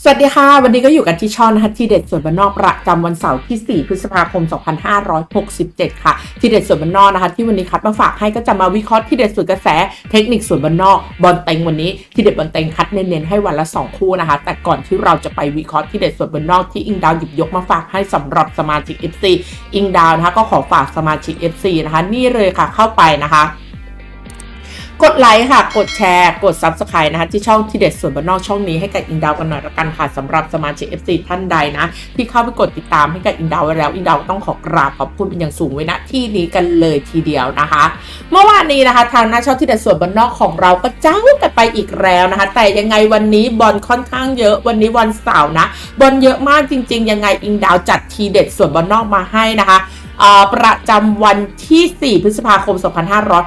สวัสดีค่ะ วันนี้ก็อยู่กันที่ช่องนะคะที่เด็ดส่วนบ้านนอกประจำวันเสาร์ที่ 4 พฤษภาคม 2567 ค่ะที่เด็ดส่วนบ้านนอกนะคะ ที่วันนี้คัดมาฝากให้ก็จะมาวิเคราะห์ที่เด็ดส่วนกระแส เทคนิคส่วนบ้านนอกบอลเต็งวันนี้ที่เด็ดบอลเต็งคัดเน้นๆให้วันละ 2 คู่นะคะ แต่ก่อนที่เราจะไปวิเคราะห์ที่เด็ดส่วนบ้านนอกที่อิงดาวหยิบยกมาฝากให้สำหรับสมาชิก FC อิงดาวนะคะก็ขอฝากสมาชิก FC นะคะนี่เลยค่ะเข้าไปนะคะ กดไลค์ค่ะ กดแชร์ กด Subscribe นะคะที่ช่องที่เด็ดส่วนบ้านนอกช่องนี้ให้กับอิงดาวกันหน่อยละกันค่ะสำหรับสมาชิก FC ท่านใดนะ ที่เข้าไปกดติดตามให้กับอิงดาวไว้แล้วอิงดาวต้องขอกราบขอบคุณเป็นอย่างสูงไว้ณที่นี้กันเลยทีเดียวนะคะ เมื่อวานนี้นะคะทางหน้าช่องที่เด็ดส่วนบ้านนอกของเราก็เจ้ากันไปอีกแล้วนะคะ แต่ยังไงวันนี้บอลค่อนข้างเยอะวันนี้วันเสาร์นะบอลเยอะมากจริง ๆ ยังไงอิงดาวจัดทีเด็ดส่วนบ้านนอกมาให้นะคะ ประจำวันที่ 4 พฤษภาคม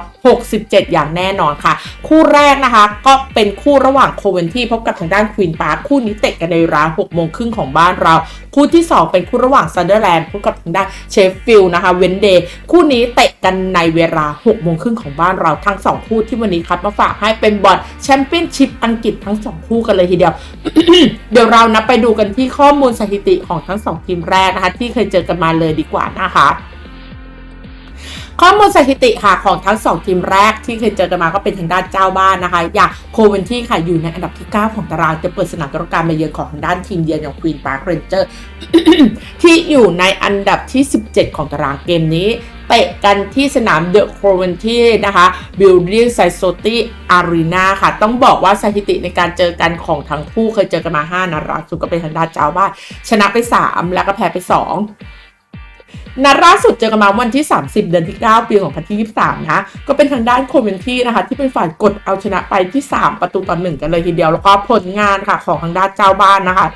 2567 อย่างแน่นอนค่ะ คู่แรกนะคะก็เป็นคู่ระหว่างโคเวนที่พบกับทางด้านควีนปาร์คคู่นี้เตะกันในเวลา6โมงครึ่งของบ้านเรา คู่ที่ 2 เป็นคู่ระหว่างซันเดอร์แลนด์พบกับทางด้านเชฟฟิลด์นะคะเวนเดย์คู่นี้เตะกันในเวลา6โมงครึ่งของบ้านเราทั้ง 2 คู่ที่วันนี้คัดมาฝากให้เป็นบอลแชมเปี้ยนชิพอังกฤษทั้ง 2 คู่กันเลยทีเดียว เดี๋ยวเรานะไปดูกันที่ข้อมูลสถิติของทั้งสองทีมแรกนะคะ ที่เคยเจอกันมาเลยดีกว่านะคะ ข้อมูลสถิติค่ะของทั้ง 2 ทีมแรกที่เคยเจอกันมาก็เป็นทางด้านเจ้าบ้านนะคะ อย่างโคเวนที่ค่ะอยู่ในอันดับที่ 9 ของตารางจะเปิดสนามกรการมาเยือนของทางด้านทีมเยือนอย่างควีนพาร์คเรนเจอร์ที่อยู่ในอันดับที่ 17 ของตารางเกมนี้เตะกันที่สนามเดอะโคเวนที่นะคะ Building Society Arena ค่ะ ต้องบอกว่าสถิติในการเจอกันของทั้งคู่เคยเจอกันมา 5นัดล่าสุดก็เป็นทางด้านเจ้าบ้าน ชนะไป 3 แล้วก็แพ้ไป 2 นัดล่าสุดเจอกันมาวันที่ 30 เดือนที่ 9 ปีของพันที่23 นะ ก็เป็นทางด้านโคเวนที่นะคะ ที่เป็นฝ่ายกดเอาชนะไปที่ 3 ประตูต่อหนึ่งกันเลยทีเดียว แล้วก็ผลงานค่ะของทางด้านเจ้าบ้านนะคะ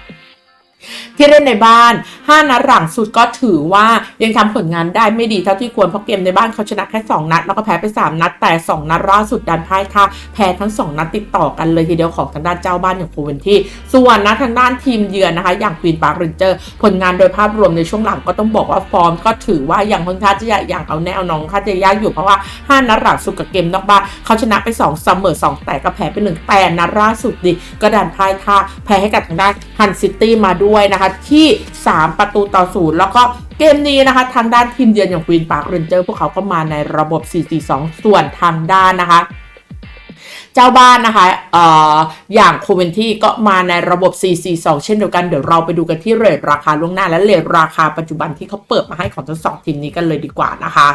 ที่เล่นในบ้าน 5 นัดหลังสุดก็ถือว่ายังทำผลงานได้ไม่ดีเท่าที่ควรเพราะเกมในบ้านเขาชนะแค่ 2 นัด แล้วก็แพ้ไป 3 นัด แต่ 2 นัดล่าสุดดันพ่ายค่ะ แพ้ทั้ง 2 นัดติดต่อกันเลยทีเดียวของทางด้านเจ้าบ้านอย่างโคเวนที่ ส่วนนะทางด้านทีมเยือนนะคะ อย่างควีนปาร์คเรนเจอร์ผลงานโดยภาพรวมในช่วงหลังก็ต้องบอกว่าฟอร์ม ก็ถือว่าอย่างค่อนข้างจะอย่างเอาแน่เอานองค่าจะยากอยู่เพราะว่า 5 นัดหลังสุดกับเกมนอกบ้านเขาชนะไป2เสมอ2แต่ก็แพ้ไป1แต่นัดล่าสุดดิก็ดันพ่ายค่ะแพ้ให้กับทางด้านฮันซิตี้มาด้วยนะคะที่ 3 ประตูต่อศูนย์แล้วก็เกมนี้นะคะ ทางด้านทีมเยือนอย่างควีนปาร์คเรนเจอร์พวกเขาก็มาในระบบ 4-4-2 ส่วนทางด้านนะคะเจ้าบ้านนะคะอออย่างโคเวนที่ก็มาในระบบ 442 เช่นเดียวกัน เดี๋ยวเราไปดูกันที่เรทราคาล่วงหน้าและเรทราคาปัจจุบันที่เขาเปิดมาให้ของทั้งสองทีมนี้กันเลยดีกว่านะคะ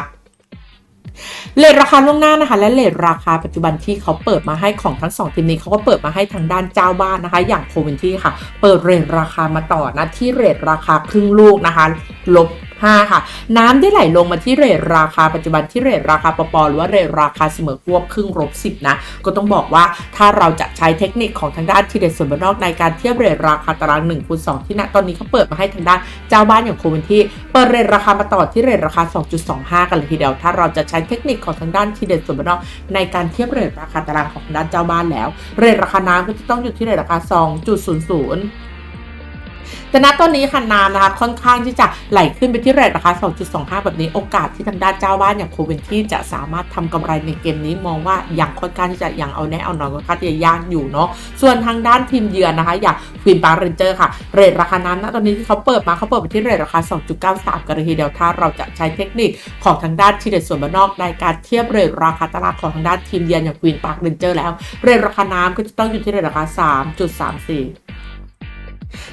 เลทราคาล่วงหน้านะคะ และเลทราคาปัจจุบันที่เขาเปิดมาให้ของทั้งสองทีมนี้เขาก็เปิดมาให้ทางด้านเจ้าบ้านนะคะ อย่างโคเวนที่ค่ะ เปิดเรทราคามาต่อนะที่เรทราคาครึ่งลูกนะคะ ลบ 5 ค่ะ น้ำได้ไหลลงมาที่เรทราคาปัจจุบันที่เรทราคาปปหรือว่าเรทราคาเสมอควบครึ่งลบ10 นะ ก็ต้องบอกว่าถ้าเราจะใช้เทคนิคของทางด้านทีเด็ดส่วนบนนอกในการเทียบเรทราคาตาราง1คูณ2ที่ณตอนนี้เขาเปิดมาให้ทางด้านเจ้าบ้านอย่างโคเวนที่เปิดเรทราคามาต่อที่เรทราคา 2.25 กันเลยทีเดียว ถ้าเราจะใช้เทคนิคของทางด้านทีเด็ดส่วนบนนอกในการเทียบเรทราคาตารางของทางด้านเจ้าบ้านแล้ว เรทราคาน้ำก็จะต้องอยู่ที่เรทราคา 2.00 แต่ณตอนนี้ค่ะน้ำนะคะค่อนข้างที่จะไหลขึ้นไปที่เรทราคา 2.25 แบบนี้โอกาสที่ทางด้านเจ้าบ้านอย่างโคเวนที่จะสามารถทำกำไรในเกมนี้มองว่ายังค่อนข้างที่จะยังเอาแน่เอานอนค่อนข้างที่จะยากอยู่เนาะส่วนทางด้านทีมเยือนนะคะ อย่างควีนปาร์เรนเจอร์ค่ะเรทราคาน้ำณตอนนี้ที่เขาเปิดมาเขาเปิดไปที่เรทราคา 2.93 กันเลยทีเดียวถ้าเราจะใช้เทคนิคของทางด้านทีเด็ดส่วนบ้านนอกในการเทียบเรทราคาตลาดของทางด้านทีมเยือนอย่างควีนปาร์เรนเจอร์แล้ว เรทราคาน้ำก็จะต้องอยู่ที่เรทราคา 3.34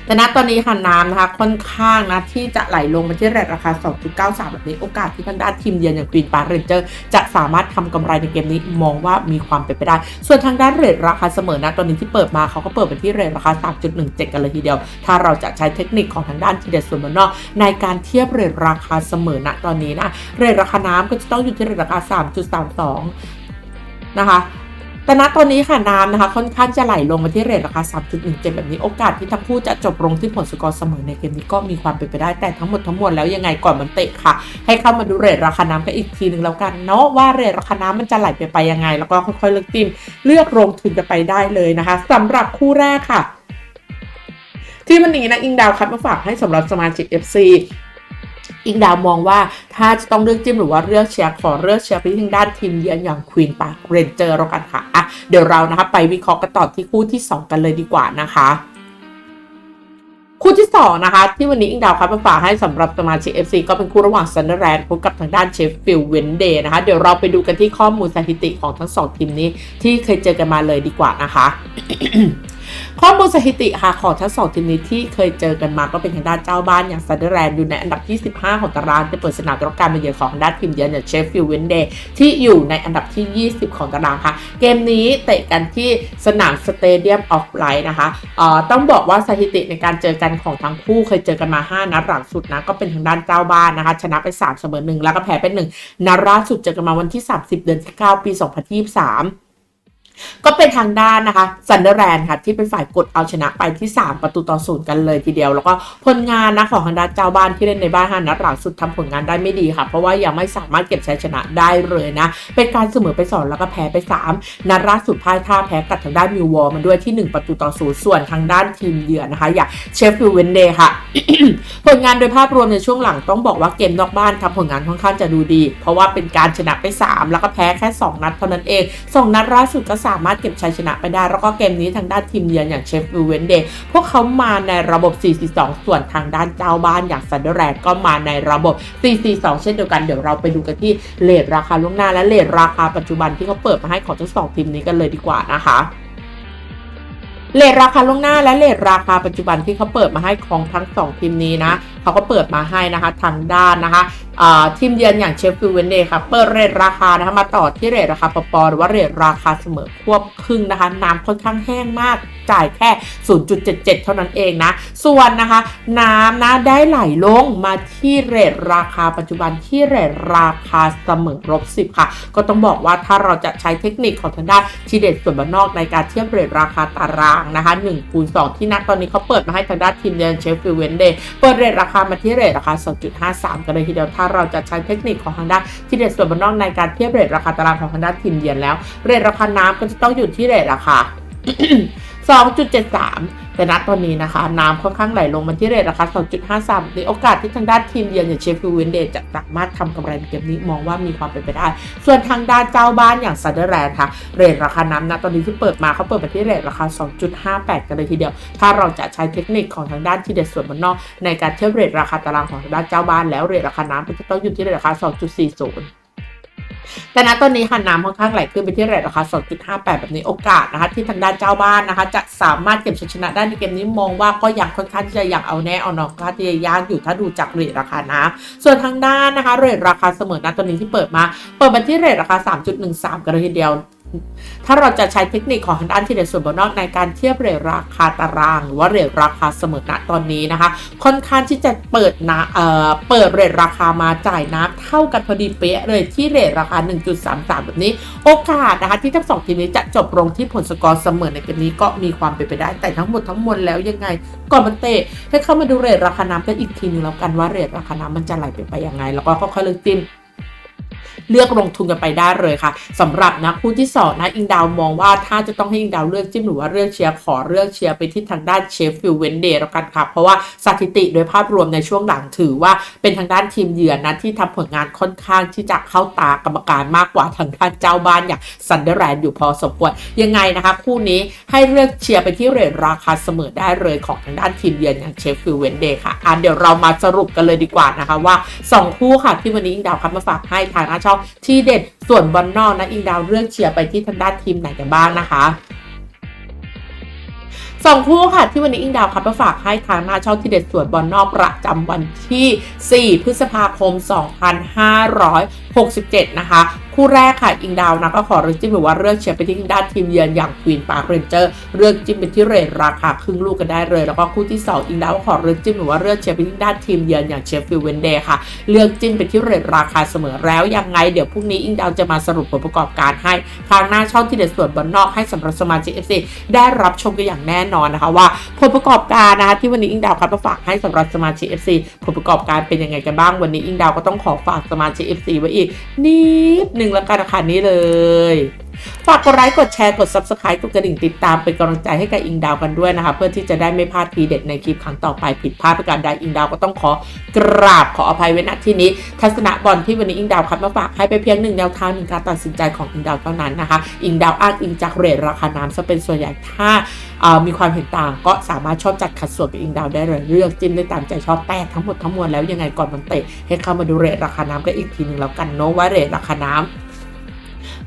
แต่ณตอนนี้ค่ะน้ำนะคะค่อนข้างนะที่จะไหลลงมาที่เรทราคา 2.93 แบบนี้โอกาสที่ทางด้านทีมเยือนอย่างกรีนปาร์เรนเจอร์จะสามารถทำกำไรในเกมนี้มองว่ามีความเป็นไปได้ ส่วนทางด้านเรทราคาเสมอนะตอนนี้ที่เปิดมาเขาก็เปิดไปที่เรทราคา 3.17 กันเลยทีเดียว ถ้าเราจะใช้เทคนิคของทางด้านทีเด็ดส่วนบนนอกในการเทียบเรทราคาเสมอนะตอนนี้นะเรทราคาน้ำก็จะต้องอยู่ที่เรทราคา 3.32 นะคะ แต่ณตอนนี้ค่ะน้ำนะคะค่อนข้างจะไหลลงมาที่เรทราคา 3.17 แบบนี้โอกาสที่ทั้งคู่จะจบลงที่ผลสกอร์เสมอในเกมนี้ก็มีความเป็นไปได้แต่ทั้งหมดทั้งมวลแล้วยังไงก่อนมันเตะค่ะ ให้เข้ามาดูเรทราคาน้ำกันอีกทีหนึ่งแล้วกันเนาะว่าเรทราคาน้ำมันจะไหลไปไปยังไง แล้วก็ค่อยๆเลือกทีมเลือกลงทุนจะไปได้เลยนะคะสำหรับคู่แรกค่ะ ที่วันนี้นะอิงดาวคัดมาฝากให้สำหรับสมาชิก FC อิงดาวมองว่าถ้าจะต้องเลือกจิ้มหรือว่าเลือกเชียร์ขอเลือกเชียร์ไปทางด้านทีมเยือนอย่างควีนปาร์เรนเจอร์แล้วกันค่ะอะเดี๋ยวเรานะคะไปวิเคราะห์กันต่อที่คู่ที่ 2 กันเลยดีกว่านะคะคู่ที่ 2 นะคะ ที่วันนี้อิงดาวครับมาฝากให้สำหรับสมาชิก FC ก็เป็นคู่ระหว่างซันเดอร์แลนด์พบกับทางด้านเชฟฟิลด์เวนเดย์นะคะ เดี๋ยวเราไปดูกันที่ข้อมูลสถิติของทั้งสองทีมนี้ที่เคยเจอกันมาเลยดีกว่านะคะ ข้อมูลสถิติค่ะของทั้งสองทีมนี้ที่เคยเจอกันมาก็เป็นทางด้านเจ้าบ้านอย่างซันเดอร์แลนด์อยู่ในอันดับที่ 15 ของตารางจะเปิดสนามรับการมาเยือนของด้านทีมเยือนอย่างเชฟฟิลด์เวนเดย์ที่อยู่ในอันดับที่ 20 ของตารางค่ะ เกมนี้เตะกันที่สนามสเตเดียมออฟไลท์นะคะเอ่อต้องบอกว่าสถิติในการเจอกันของทั้งคู่เคยเจอกันมา 5 นัดหลังสุดนะก็เป็นทางด้านเจ้าบ้านนะคะชนะไป3เสมอ1แล้วก็แพ้ไป1นัดล่าสุดเจอกันมาวันที่ 30 เดือนที่ 9 ปี 2023 ก็เป็นทางด้านนะคะซันเดอร์แลนด์ค่ะที่เป็นฝ่ายกดเอาชนะไปที่ 3 ประตูต่อศูนย์กันเลยทีเดียว แล้วก็ผลงานนะของทางด้านเจ้าบ้านที่เล่นในบ้านห้านัดหลังสุดทำผลงานได้ไม่ดีค่ะ เพราะว่ายังไม่สามารถเก็บชัยชนะได้เลยนะ เป็นการเสมอไปสองแล้วก็แพ้ไป 3 นัดล่าสุดพ่ายท่าแพ้กับทางด้านมิววอลมันด้วยที่ 1 ประตูต่อศูนย์ส่วนทางด้านทีมเยือนนะคะ อย่างเชฟฟิลด์เวนเดย์ค่ะ ผลงานโดยภาพรวมในช่วงหลังต้องบอกว่าเกมนอกบ้านทำผลงานค่อนข้างจะดูดี เพราะว่าเป็นการชนะไป 3 แล้วก็แพ้แค่ 2 นัดเท่านั้นเอง 2 นัดล่าสุดก็สามารถเก็บชัยชนะไปได้ แล้วก็เกมนี้ทางด้านทีมเยือนอย่างเชฟฟิลด์เวนเดย์พวกเขามาในระบบ 4-4-2 ส่วนทางด้านเจ้าบ้านอย่างซันเดอร์แลนด์ก็มาในระบบ 4-4-2 เช่นเดียวกันเดี๋ยวเราไปดูกันที่เลทราคาล่วงหน้าและเลทราคาปัจจุบันที่เขาเปิดมาให้ของทั้งสองทีมนี้กันเลยดีกว่านะคะเลทราคาล่วงหน้าและเลทราคาปัจจุบันที่เขาเปิดมาให้ของทั้งสองทีมนี้นะ เขาก็เปิดมาให้นะคะทางด้านนะคะทีมเยือนอย่างเชฟฟิลด์เวนเดย์ค่ะเปิดเรทราคานะคะมาต่อที่เรทราคาปปหรือว่าเรทราคาเสมอควบครึ่งนะคะน้ำค่อนข้างแห้งมากจ่ายแค่ 0.77 เท่านั้นเองนะ ส่วนนะคะ น้ำนะได้ไหลลงมาที่เรทราคาปัจจุบันที่เรทราคาเสมอลบ 10 ค่ะ ก็ต้องบอกว่าถ้าเราจะใช้เทคนิคของทางด้านทีเด็ดส่วนบ้านนอกในการเทียบเรทราคาตารางนะคะ1คูณ2ที่นักตอนนี้เขาเปิดมาให้ทางด้านทีมเยือนเชฟฟิลด์เวนเดย์เปิดเรทราคามาที่เรทราคา 2.53 กันเลยทีเดียวถ้าเราจะใช้เทคนิคของทางด้านทีเด็ดส่วนบนนอกในการเทียบเรทราคาตารางของทางด้านทีมเยือนแล้ว เรทราคาน้ำก็จะต้องอยู่ที่เรทราคา 2.73 แต่ณตอนนี้นะคะ น้ำค่อนข้างไหลลงมาที่เรทราคา 2.53 ในโอกาสที่ทางด้านทีมเยือนอย่างเชฟฟิลด์เวนเดย์จะสามารถทำกำไรในเกมนี้มองว่ามีความเป็นไปได้ ส่วนทางด้านเจ้าบ้านอย่างซันเดอร์แลนด์ค่ะ เรทราคาน้ำณตอนนี้ที่เปิดมาเขาเปิดมาที่เรทราคา 2.58 กันเลยทีเดียว ถ้าเราจะใช้เทคนิคของทางด้านที่เด็ดส่วนบนนอกในการเทียบเรทราคาตารางของทางด้านเจ้าบ้านแล้วเรทราคาน้ำก็จะต้องอยู่ที่เรทราคา 2.40 แต่ณตอนนี้ค่ะน้ำค่อนข้างไหลขึ้นไปที่เรทราคา2.58 แบบนี้โอกาสนะคะ ที่ทางด้านเจ้าบ้านนะคะ จะสามารถเก็บชัยชนะได้ในเกมนี้มองว่าก็ยังค่อนข้างที่จะอยากเอาแน่เอานอนค่อนข้างที่จะยากอยู่ถ้าดูจากเรทราคานะ ส่วนทางด้านนะคะเรทราคาเสมอณตอนนี้ที่เปิดมา เปิดมาที่เรทราคา 3.13 กันเลยทีเดียว ถ้าเราจะใช้เทคนิคของทางด้านที่เด็ดส่วนบนนอกในการเทียบเรทราคาตาราง หรือว่าเรทราคาเสมอณตอนนี้นะคะ ค่อนข้างที่จะเปิดนะเอ่อเปิดเรทราคามาจ่ายน้ำเท่ากันพอดีเป๊ะเลยที่เรทราคา 1.33 แบบนี้ โอกาสนะคะที่ทั้งสองทีมนี้จะจบลงที่ผลสกอร์เสมอในเกมนี้ก็มีความเป็นไปได้แต่ทั้งหมดทั้งมวลแล้วยังไงก่อนมันเตะให้เข้ามาดูเรทราคาน้ำกันอีกทีนึงแล้วกันว่าเรทราคาน้ำมันจะไหลไปไปยังไง แล้วก็ค่อยๆเลือกจิ้ม เลือกลงทุนกันไปได้เลยค่ะสำหรับนะคู่ที่สองนะอิงดาวมองว่าถ้าจะต้องให้อิงดาวเลือกจิ้มหรือว่าเลือกเชียร์ขอเลือกเชียร์ไปที่ทางด้านเชฟฟิลเวนเดย์แล้วกันค่ะ เพราะว่าสถิติโดยภาพรวมในช่วงหลังถือว่าเป็นทางด้านทีมเยือนนะที่ทำผลงานค่อนข้างที่จะเข้าตากรรมการมากกว่าทางด้านเจ้าบ้านอย่างซันเดอร์แลนด์อยู่พอสมควรยังไงนะคะคู่นี้ให้เลือกเชียร์ไปที่เรทราคาเสมอได้เลยของทางด้านทีมเยือนอย่างเชฟฟิลเวนเดย์ค่ะอะเดี๋ยวเรามาสรุปกันเลยดีกว่านะคะว่าสองคู่ค่ะที่วันนี้อิงดาวคับมาฝากให้ทางหน้าช่องที่เด็ดส่วนบอลนอกนะอิงดาวเลือกเชียร์ไปที่ทางด้านทีมไหนกันบ้างนะคะสองคู่ค่ะที่วันนี้อิงดาวคับมาฝากให้ทางหน้าช่องที่เด็ดส่วนบอลนอกประจำวันที่ 4 พฤษภาคม 2567 นะคะ คู่แรกค่ะ อิงดาวนะก็ขอเลือกจิ้มหรือว่าเลือกเชียร์ไปที่ด้านทีมเยือนอย่างควีนปาร์คเรนเจอร์เลือกจิ้มไปที่เรทราคาครึ่งลูกกันได้เลย แล้วก็คู่ที่สองอิงดาวก็ขอเลือกจิ้มหรือว่าเลือกเชียร์ไปที่ด้านทีมเยือนอย่างเชฟฟิลด์เวนเดย์ค่ะ เลือกจิ้มไปที่เรทราคาเสมอแล้วยังไงเดี๋ยวพรุ่งนี้อิงดาวจะมาสรุปผลประกอบการให้ทางหน้าช่องที่เด็ดส่วนบนนอกให้สำหรับสมาชิก FC ได้รับชมกันอย่างแน่นอนนะคะว่าผลประกอบการนะคะที่วันนี้อิงดาวครับมาฝากให้สำหรับสมาชิก FC ผลประกอบการเป็นยังไงกันบ้างวันนี้อิงดาวก็ต้องขอฝากสมาชิก FC ไว้อีกนิดหนึงแล้วกันนะคะนี้เลย ฝากกดไลค์กดแชร์กด subscribe กดกระดิ่งติดตามเป็นกำลังใจให้กับอิงดาวกันด้วยนะคะ เพื่อที่จะได้ไม่พลาดทีเด็ดในคลิปครั้งต่อไปผิดพลาดประการใดอิงดาวก็ต้องขอกราบขออภัยไว้ณที่นี้ ทัศนะบอลที่วันนี้อิงดาวคัดมาฝากให้ไปเพียงหนึ่งแนวทางหนึ่งการตัดสินใจของอิงดาวเท่านั้นนะคะ อิงดาวอ้างอิงจากเรทราคาน้ำซะเป็นส่วนใหญ่ถ้าเอ่อมีความเห็นต่างก็สามารถชอบจัดขัดส่วนกับอิงดาวได้เลยเลือกจิ้มได้ตามใจชอบแต่ทั้งหมดทั้งมวลแล้วยังไงก่อนมันเตะให้เข้ามาดูเรทราคาน้ำกันอีกทีหนึ่งแล้วกันเนาะว่าเรทราคาน้ำ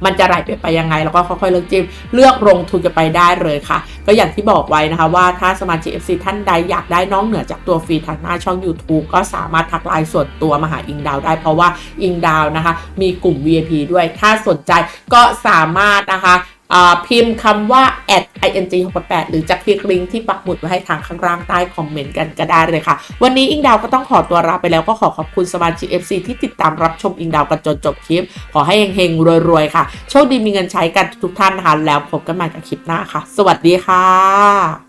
มันจะไหลไปไปยังไง แล้วก็ค่อยๆเลือกจิ้มเลือกลงทุนกันไปได้เลยค่ะ ก็อย่างที่บอกไว้นะคะว่าถ้าสมาชิก FC ท่านใดอยากได้น้องเหนือจากตัวฟรีทางหน้าช่อง YouTube ก็สามารถทักไลน์ส่วนตัวมาหาอิงดาวได้ เพราะว่าอิงดาวนะคะ มีกลุ่ม VIP ด้วยถ้าสนใจก็สามารถนะคะ พิมพ์คำว่า at @ing68 หรือจะคลิกลิงก์ที่ปักหมุดไว้ให้ทางข้างล่างใต้คอมเมนต์กันก็ได้เลยค่ะ วันนี้อิงดาวก็ต้องขอตัวลาไปแล้วก็ขอขอบคุณสมาชิก FC ที่ติดตามรับชมอิงดาวกันจนจบคลิป ขอให้เฮงๆรวยๆค่ะ โชคดีมีเงินใช้กันทุกท่านนะคะแล้วพบกันใหม่กับคลิปหน้าค่ะ สวัสดีค่ะ